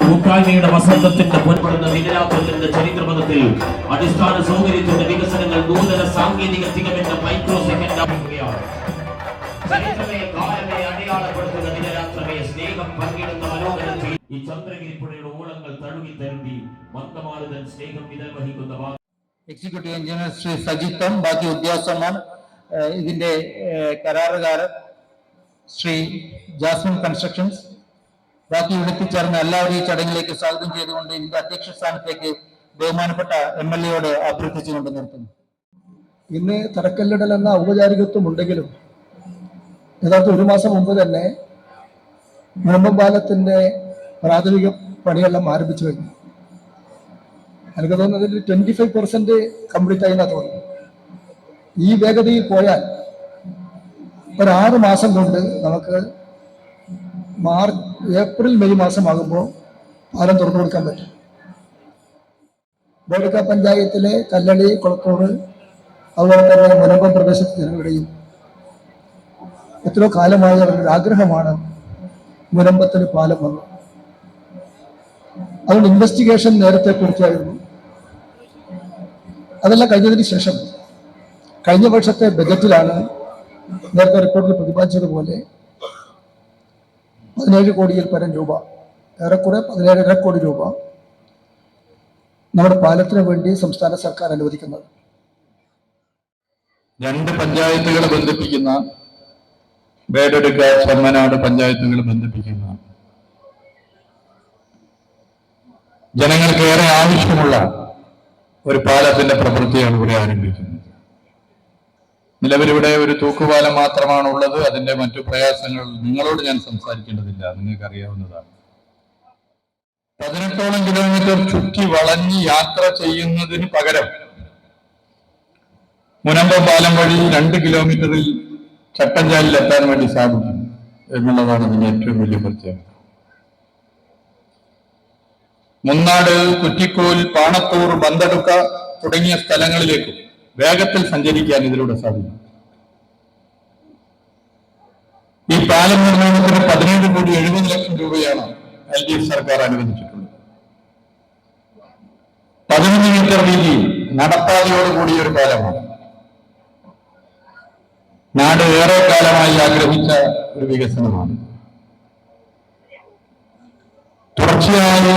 കൂട്ടായ്മയുടെ വസന്തത്തിന്റെ പൊൻപടുന്ന ദിനരാത്രത്തിന്റെ ചരിത്രപഥത്തിൽ അടിസ്ഥാന സൗകര്യത്തിന്റെ വികസനങ്ങൾ നൂതന സാങ്കേതിക തികവിന്റെ മൈക്രോ സെക്കൻഡ് ചരിത്രമേ ഈ ചന്ദ്രഗിരി പുഴയുടെ ഓളങ്ങൾ തഴുകി തരുതി മന്ദമാരുതൻ സ്നേഹം വിതൽ വഹിക്കുന്ന എക്സിക്യൂട്ടീവ് എഞ്ചിനീയർ ശ്രീ സജിത്തും ബാക്കി ഉദ്യോഗസ്ഥന്മാർ ഇതിന്റെ കരാറുകാരൻ ശ്രീ ജാസ്മിൻ കൺസ്ട്രക്ഷൻസ് ബാക്കി ഇവിടെ എത്തിച്ചേർന്ന എല്ലാവരും ഈ ചടങ്ങിലേക്ക് സ്വാഗതം ചെയ്തുകൊണ്ട് ഇതിന്റെ അധ്യക്ഷ സ്ഥാനത്തേക്ക് ബഹുമാനപ്പെട്ട എം എൽ എയോട് അഭ്യർത്ഥിച്ചുകൊണ്ട് നിർത്തുന്നു. ഇന്ന് തറക്കല്ലിടൽ എന്ന ഔപചാരികത്വം ഉണ്ടെങ്കിലും യഥാർത്ഥ ഒരു മാസം മുമ്പ് തന്നെ പാലത്തിന്റെ പ്രാഥമിക പണിയെല്ലാം ആരംഭിച്ചു കഴിഞ്ഞു. എനിക്ക് തോന്നുന്നത് ട്വന്റി ഫൈവ് പെർസെന്റ് കംപ്ലീറ്റ് ആയി എന്നാ തോന്നുന്നു ഈ വേഗതയിൽ പോയാൽ ഒരു ആറ് മാസം കൊണ്ട് നമുക്ക് മാർച്ച് ഏപ്രിൽ മെയ് മാസമാകുമ്പോൾ പാലം തുറന്നു കൊടുക്കാൻ പറ്റും. ബോഡിക്ക പഞ്ചായത്തിലെ കല്ലടി കുളത്തോട് അതുപോലെ തന്നെ മുനമ്പം പ്രദേശത്തെ ജനങ്ങളുടെയും എത്രയോ കാലമായി അവരുടെ ആഗ്രഹമാണ് മുനമ്പത്തിന് പാലം വന്നു. അതുകൊണ്ട് ഇൻവെസ്റ്റിഗേഷൻ നേരത്തെ പൂർത്തിയായിരുന്നു അതെല്ലാം കഴിഞ്ഞതിന് ശേഷം കഴിഞ്ഞ വർഷത്തെ ബജറ്റിലാണ് നേരത്തെ റിപ്പോർട്ടിൽ പ്രതിപാദിച്ചതുപോലെ പതിനേഴ് കോടിയിൽ പരം രൂപ ഏറെക്കുറെ പതിനേഴര കോടി രൂപ നമ്മുടെ പാലത്തിന് വേണ്ടി സംസ്ഥാന സർക്കാർ അനുവദിക്കുന്നത്. രണ്ട് പഞ്ചായത്തുകളെ ബന്ധിപ്പിക്കുന്ന വേടെടുക്ക ചെമ്മനാട് പഞ്ചായത്തുകളെ ബന്ധിപ്പിക്കുന്ന ജനങ്ങൾക്ക് ഏറെ ആവശ്യമുള്ള ഒരു പാലത്തിന്റെ പ്രവൃത്തിയാണ് ഇവിടെ ആരംഭിക്കുന്നത്. നിലവിലിവിടെ ഒരു തൂക്കുപാലം മാത്രമാണ് ഉള്ളത് അതിന്റെ മറ്റു പ്രയാസങ്ങൾ നിങ്ങളോട് ഞാൻ സംസാരിക്കേണ്ടതില്ല. നിങ്ങൾക്ക് അറിയാവുന്നതാണ്. പതിനെട്ടോളം കിലോമീറ്റർ ചുറ്റി വളഞ്ഞ് യാത്ര ചെയ്യുന്നതിന് പകരം മുനമ്പം പാലം വഴി രണ്ട് കിലോമീറ്ററിൽ ചട്ടഞ്ചാലിൽ എത്താൻ വേണ്ടി സാധിക്കും എന്നുള്ളതാണ് ഇതിന്റെ ഏറ്റവും വലിയ പ്രത്യേകത. മുന്നാട് കുറ്റിക്കോൽ പാണത്തൂർ ബന്തടുക്ക തുടങ്ങിയ സ്ഥലങ്ങളിലേക്ക് വേഗത്തിൽ സഞ്ചരിക്കാൻ ഇതിലൂടെ സാധിക്കും. ഈ പാലം നിർമ്മാണത്തിന് പതിനേഴ് കോടി എഴുപത് ലക്ഷം രൂപയാണ് എൽ ഡി എഫ് സർക്കാർ അനുവദിച്ചിട്ടുള്ളത്. പതിനൊന്ന് മീറ്റർ വീതി നടപ്പാതയോടുകൂടിയ ഒരു പാലമാണ്. നാട് ഏറെ കാലമായി ആഗ്രഹിച്ച ഒരു വികസനമാണ്. തുടർച്ചയായി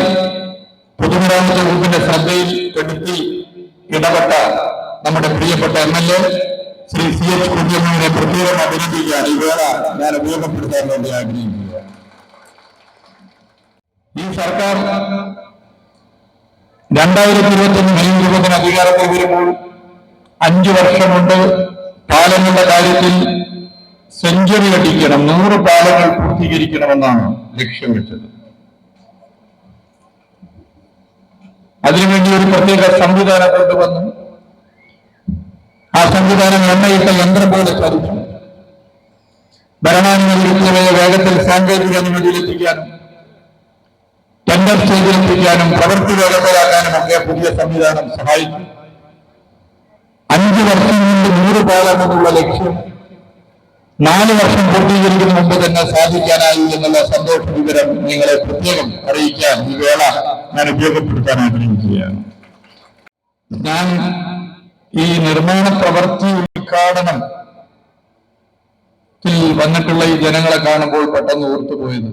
പൊതുമരാമത്ത് വകുപ്പിന്റെ ശ്രദ്ധയിൽ പെടുത്തി ഇടപെട്ട നമ്മുടെ പ്രിയപ്പെട്ട M L A Shri C H കുഞ്ഞമ്മനെ പ്രത്യേകം അഭിനന്ദിക്കാൻ ഈ വേള ഞാൻ ഉപയോഗപ്പെടുത്താൻ വേണ്ടി ആഗ്രഹിക്കുക ഈ സർക്കാർ രണ്ടായിരത്തി ഇരുപത്തി ഒന്ന് മെയ് ഇരുപതിന് അധികാരത്തിൽ വരുമ്പോൾ അഞ്ചു വർഷം കൊണ്ട് പാലങ്ങളുടെ കാര്യത്തിൽ സെഞ്ചുറി അടിക്കണം. നൂറ് പാലങ്ങൾ പൂർത്തീകരിക്കണമെന്നാണ് ലക്ഷ്യം വെച്ചത്. അതിനുവേണ്ടി ഒരു പ്രത്യേക സംവിധാനം കൊണ്ടുവന്നു ആ സംവിധാനം എണ്ണയിട്ട യന്ത്രം പോലെ സാധിച്ചു ഭരണാനുമതിയെ വേഗത്തിൽ സാങ്കേതിക അനുമതിയിലെത്തിക്കാനും ടെൻഡർ സ്വീകരിപ്പിക്കാനും പ്രവൃത്തി വേഗത്തിലാക്കാനും ഒക്കെ പുതിയ സംവിധാനം സഹായിച്ചു. അഞ്ചു വർഷം കൊണ്ട് നൂറ് പാലം എന്നുള്ള ലക്ഷ്യം നാല് വർഷം പൂർത്തീകരിക്കുന്ന മുമ്പ് തന്നെ സാധിക്കാനായി എന്നുള്ള സന്തോഷ വിവരം നിങ്ങളെ പ്രത്യേകം അറിയിക്കാൻ ഈ വേള ഞാൻ ഉപയോഗപ്പെടുത്താൻ ആഗ്രഹിക്കുകയാണ്. ഞാൻ ഈ നിർമ്മാണ പ്രവൃത്തി ഉദ്ഘാടനം വന്നിട്ടുള്ള ഈ ജനങ്ങളെ കാണുമ്പോൾ പെട്ടെന്ന് ഓർത്തുപോയത്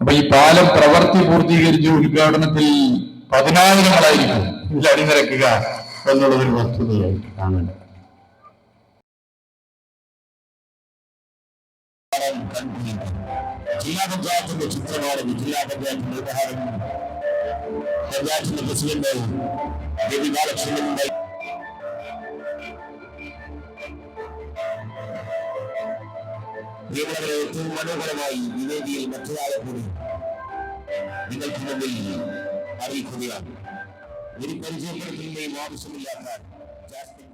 അപ്പൊ ഈ പാലം പ്രവൃത്തി പൂർത്തീകരിച്ച് ഉദ്ഘാടനത്തിൽ പതിനായിരങ്ങളായിരിക്കും ഇതിൽ അണിനിരക്കുക എന്നുള്ളതൊരു വസ്തുതയായിട്ട് കാണേണ്ടത്. ജില്ലാ പഞ്ചായത്തിന്റെ ചിത്രമാണ് ജില്ലാ പഞ്ചായത്തിന്റെ ഉപഹാരം പഞ്ചായത്തിന്റെ പ്രസിഡന്റ് രവി ബാലകൃഷ്ണന്റെ പ്രിയമുള്ളവരെ ഏറ്റവും മനോഹരമായി ഈ വേദിയിൽ മറ്റൊരാളെ കൂടി നിങ്ങൾക്ക് മുമ്പിൽ അറിയിക്കുകയാണ് ഒരു പരിചയപ്പെടുത്തുന്നതും ആവശ്യമില്ലാത്ത ജാസ്മിൻ